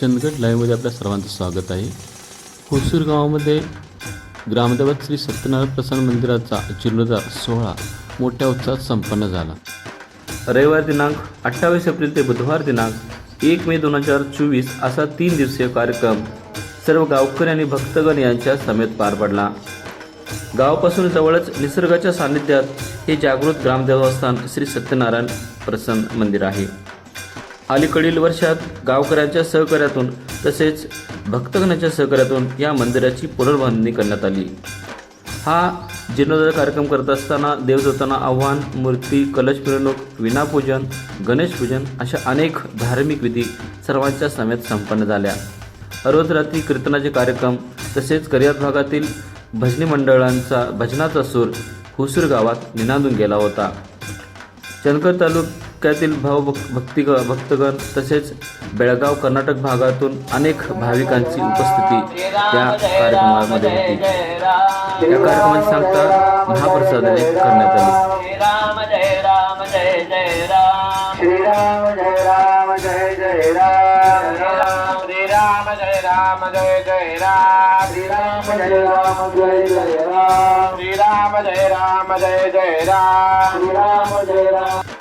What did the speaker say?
चंदगड लाईव्हमध्ये आपल्या सर्वांचं स्वागत आहे. हुसूर गावामध्ये ग्रामदेवत श्री सत्यनारायण प्रसन्न मंदिराचा जीर्णोद्धार सोहळा मोठ्या उत्साहात संपन्न झाला. रविवार दिनांक अठ्ठावीस एप्रिल ते बुधवार दिनांक एक मे दोन हजार चोवीस असा तीन दिवसीय कार्यक्रम सर्व गावकरी आणि भक्तगण यांच्या समेत पार पडला. गावापासून जवळच निसर्गाच्या सान्निध्यात हे जागृत ग्रामदेवस्थान श्री सत्यनारायण प्रसन्न मंदिर आहे. अलीकडील वर्षात गावकऱ्यांच्या सहकार्यातून तसेच भक्तगणाच्या सहकार्यातून या मंदिराची पुनर्बांधणी करण्यात आली. हा जीर्णोद्धार कार्यक्रम करत असताना देवदत्तांना आव्हान मूर्ती कलश मिरवणूक विनापूजन गणेशपूजन अशा अनेक धार्मिक विधी सर्वांच्या समेत संपन्न झाल्या. रोज रात्री कीर्तनाचे कार्यक्रम तसेच करियात भागातील भजनी मंडळांचा भजनाचा सूर हुसूर गावात निनादून गेला होता. चंदगड तालुक्यातील भाव भक्ती भक्तगण तसेच बेळगाव कर्नाटक भागातून अनेक भाविकांची उपस्थिती या कार्यक्रमामध्ये होती. या कार्यक्रमाची सांगता महाप्रसादाने करण्यात आली. श्री राम जय राम जय जय राम श्री राम जय राम जय जय राम श्री राम जय राम जय जय राम श्री राम जय राम जय जय राम श्री राम जय राम जय जय राम राम जय राम.